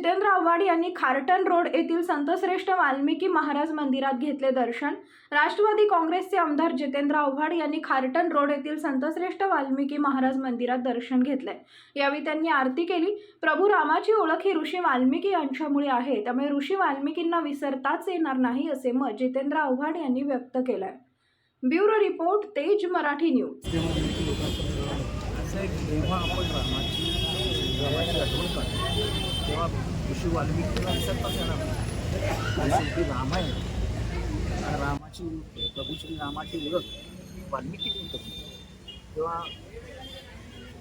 जितेंद्र आव्हाड यांनी खार्टन रोड येथील संतश्रेष्ठ वाल्मिकी महाराज मंदिरात घेतले दर्शन. राष्ट्रवादी काँग्रेसचे आमदार जितेंद्र आव्हाड यांनी खार्टन रोड येथील संतश्रेष्ठ वाल्मिकी महाराज मंदिरात दर्शन घेतले यावेळी त्यांनी आरती केली. प्रभू रामाची ओळख ही ऋषी वाल्मिकी यांच्यामुळे आहे. त्यामुळे ऋषी वाल्मिकींना विसरताच येणार नाही असे मत जितेंद्र आव्हाड यांनी व्यक्त केलंय. ब्युरो रिपोर्ट तेज मराठी न्यूज. जेव्हा आपण रामाची रामाची आठवण काढतो तेव्हा ऋषी वाल्मिकीला विसरताच येणार शेवटी रामायण रामाची प्रभू श्री रामाची ओळख वाल्मिकी करतो तेव्हा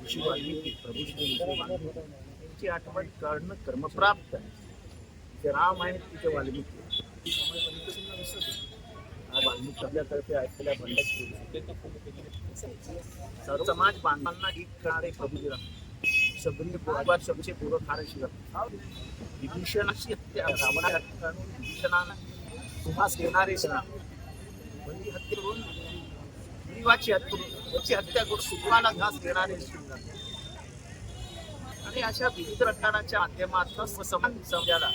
ऋषी वाल्मिकी प्रभू श्री ऋषी वाल्मिकी आठवण काढणं कर्मप्राप्त आहे ते राम आहे तिथे वाल्मिकी वाल्मिकी आपल्यातर्फे ऐकलेल्या बंडच समाज बांधवांना एक करणारे प्रभू राम शबरी पूर्वात सबसे पूर्व खारे शिवराम विभीषणाची हत्या रावणा हत्या करून विभीषणाला सुहास देणारे श्रीराम म्हणजे हत्या करून सुग्रीवाची हत्या करून त्याची हत्या करून सुग्रीवाला घास घेणारे आणि अशा विविध रटाणाच्या माध्यमातून समान समाजाला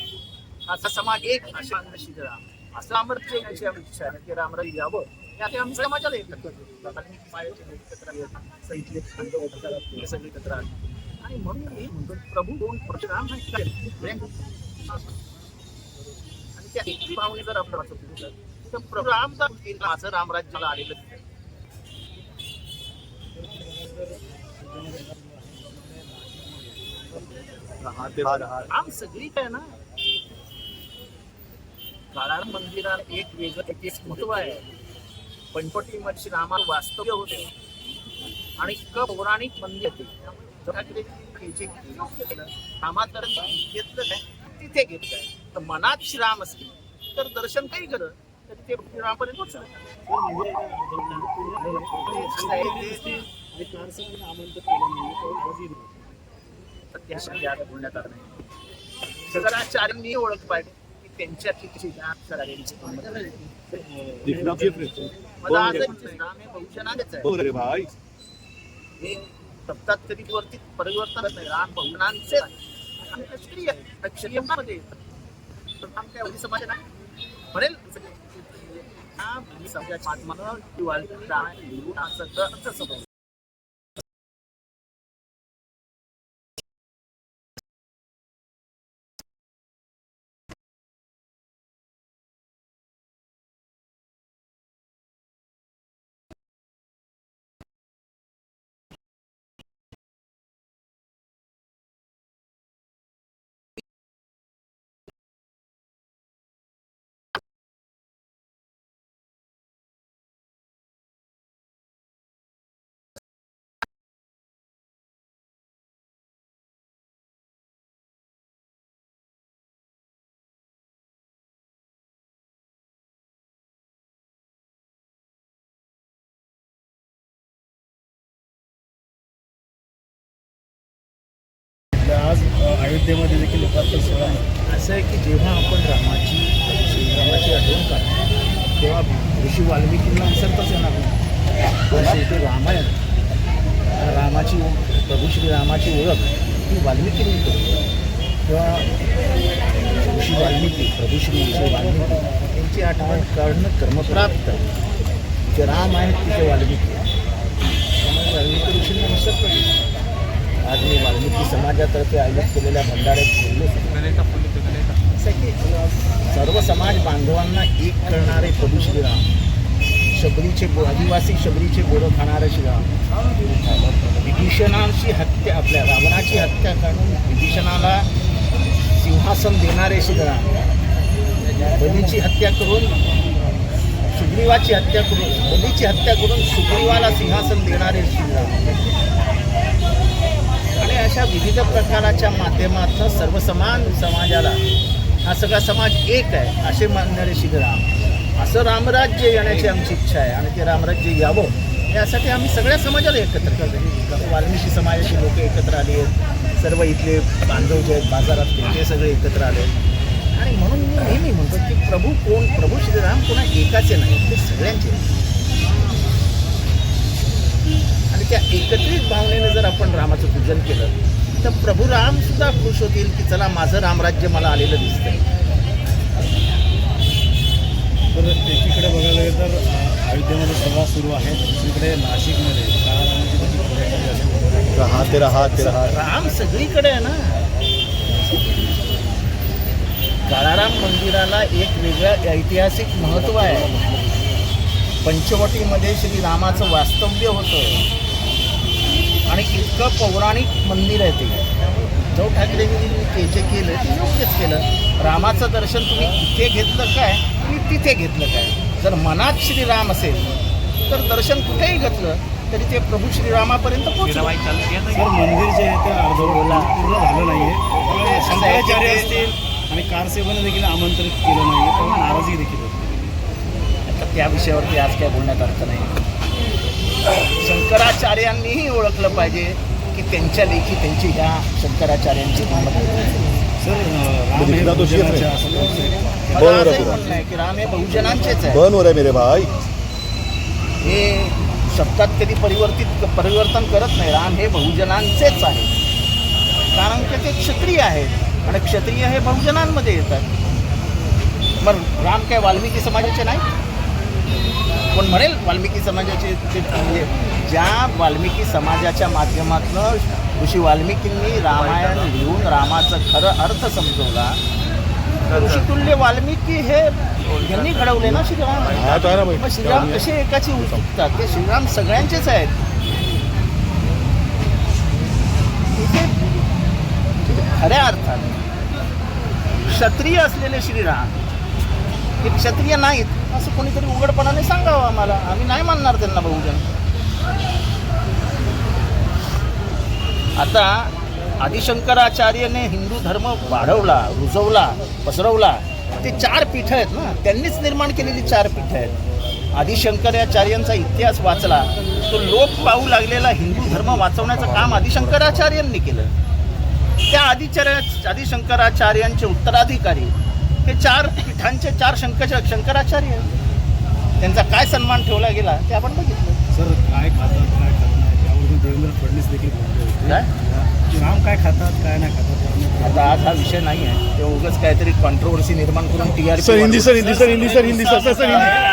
असा समाज एक अशा शिजला असं अमृत याची आम्ही इच्छा आहे की रामराज यावं. यासाठी आम्ही समाजाला एकत्र करतो. एकत्र येतात. सैतले आणि म्हणून मी म्हणतो प्रभू दोन परशुराम आणि आणि त्या एकटी भावने जर आपण वाचत तर प्रभू रामचा माझं रामराज्याला आलेलं राम सगळी काय ना काळार मंदिरात एक वेगळं एक महत्त्व आहे. पणपटी मध्ये रामा वास्तव्य होते. आणि इतकं पौराणिक मंदिर होते घेतलं काय तिथे घेतलंय तर मनात श्रीराम असतील तर दर्शन काही करत तर ते रामपर्यंत पोहोचलं तर त्या शब्दात आता बोलण्यात आलं नाही शंकराचार्यांनी ओळख पाहिजे की त्यांच्या राम हे बहुजनानेच आहे. बोल कधी वरती परिवर्तन नाही राम बहुजनांचे आहे. क्षत्रिय क्षत्रियांमध्ये राम काय समाज नाही म्हणेल हा म्हणजे समाजाच्या किंवा राम लिहून असं समज अयोध्येमध्ये देखील लोकार्पण सोहळा आहे. असं आहे की जेव्हा आपण रामाची श्रीरामाची आठवण काढतो तेव्हा ऋषी वाल्मिकींना विसरताच येणार नाही. ते रामायण रामाची प्रभू श्रीरामाची ओळख ही वाल्मिकींनी करतो तेव्हा ऋषी वाल्मिकी प्रभू श्री ऋषी वाल्मिकी यांची आठवण काढणं कर्मप्राप्त जे राम आहेत तिथे वाल्मिकी त्यामुळे वाल्मिकी ऋषींना विसरत नाही. आज मी वाल्मिकी समाजातर्फे आयोजित केलेल्या भंडाऱ्यात बोललो आहे की सर्व समाज बांधवांना एक करणारे प्रभू श्रीराम शबरीचे बो आदिवासी शबरीचे बोरं खाणारे श्रीराम. विभीषणांची हत्या आपल्या रावणाची हत्या करून विभीषणाला सिंहासन देणारे श्रीराम. बलीची हत्या करून सुग्रीवाची हत्या करून बलीची हत्या करून सुग्रीवाला सिंहासन देणारे श्रीराम. अशा विविध प्रकाराच्या माध्यमातून सर्वसमान समाजाला हा सगळा समाज एक आहे असे मानणारे श्रीराम असं रामराज्य येण्याची आमची इच्छा आहे आणि ते रामराज्य यावं यासाठी आम्ही सगळ्या समाजाला एकत्र करतो. वाल्मिकी समाजाचे लोक एकत्र आले आहेत सर्व इथले बांधव जे आहेत बाजारातले ते सगळे एकत्र आले आणि म्हणून मी नेहमी म्हणतो की प्रभू कोण प्रभू श्रीराम कोणा एकाचे नाही ते सगळ्यांचे आणि त्या एकत्रित भावने आपण रामाचं पूजन केलं तर प्रभू राम सुद्धा खुश होतील की चला माझं रामराज्य मला आलेलं दिसतंय. तर एकीकडे बघायला गेलं तर अयोध्येमध्ये सभा सुरू आहे. दुसरीकडे नाशिकमध्ये. रहा तेरा हात तेरा हात राम सगळीकडे आहे ना. काळाराम मंदिराला एक वेगळं ऐतिहासिक महत्त्व आहे. पंचवटीमध्ये श्रीरामाचं वास्तव्य होतं. पौराणिक मंदिर आहे ते. उद्धव ठाकरेंनी ते जे केलं ते योग्यच केलं. रामाचं दर्शन तुम्ही इथे घेतलं काय? आणि तिथे घेतलं काय? जर मनात श्रीराम असेल तर दर्शन कुठेही घेतलं तरी ते प्रभू श्रीरामापर्यंत पोहोचलं. सर मंदिर जे आहे ते अर्धवट पूर्ण झालं नाही आहे शंकराचार्य असतील आणि कारसेवाने देखील आमंत्रित केलं नाही आहे त्यामुळे नाराजगी देखील होती. आता त्या विषयावरती आज काय बोलण्यात अर्थ नाही. शंकराचार्यांनीही ओळखलं पाहिजे. की त्यांच्या लेखी त्यांची ह्या शंकराचार्यांची किंमत सर राम हे दिखना तो शेर है. भोजनाचे असं मला बरोबर म्हणणं आहे की राम हे बहुजनांचेच आहे बन हो रहे मेरे भाई. हे शब्दात कधी परिवर्तित परिवर्तन करत नाही. राम हे बहुजनांचेच आहे कारण की ते क्षत्रिय आहेत आणि क्षत्रिय हे बहुजनांमध्ये येतात. मग राम काय वाल्मिकी समाजाचे नाही कोण म्हणेल वाल्मिकी समाजाचे ते म्हणजे ज्या वाल्मिकी समाजाच्या माध्यमातून ऋषी वाल्मिकींनी रामायण लिहून रामाचं खरं अर्थ समजवला ऋषितुल्य वाल्मिकी हे यांनी घडवले ना श्रीराम? मग श्रीराम कसे एकाची उत्सुकतात ते श्रीराम सगळ्यांचेच आहेत. खऱ्या अर्थाने क्षत्रिय असलेले श्रीराम हे क्षत्रिय नाहीत. असं कोणीतरी उघडपणाने सांगावं आम्हाला. आम्ही नाही मानणार त्यांना बहुजन. आता आदिशंकराचार्यने हिंदू धर्म वाढवला रुजवला पसरवला. ते चार पीठं आहेत ना. त्यांनीच निर्माण केलेली चार पीठं आहेत. आदिशंकराचार्यांचा इतिहास वाचला. तो लोक पाहू लागलेला हिंदू धर्म वाचवण्याचं काम आदिशंकराचार्यांनी केलं. त्या आदिचार्या आदिशंकराचार्यांचे उत्तराधिकारी हे चार पीठांचे चार शंकर शंकराचार्य आहेत. त्यांचा काय सन्मान ठेवला गेला ते आपण बघितलं. सर काय खातात काय खात नाही त्यावरून देवेंद्र फडणवीस देखील बोलले होते. काय? राम काय खातात काय नाही खातात आता आज हा विषय नाही आहे. ते उगाच काहीतरी कॉन्ट्रोवर्सी निर्माण करून T R sir Hindi sir Hindi sir Hindi sir Hindi sir sir sir Hindi.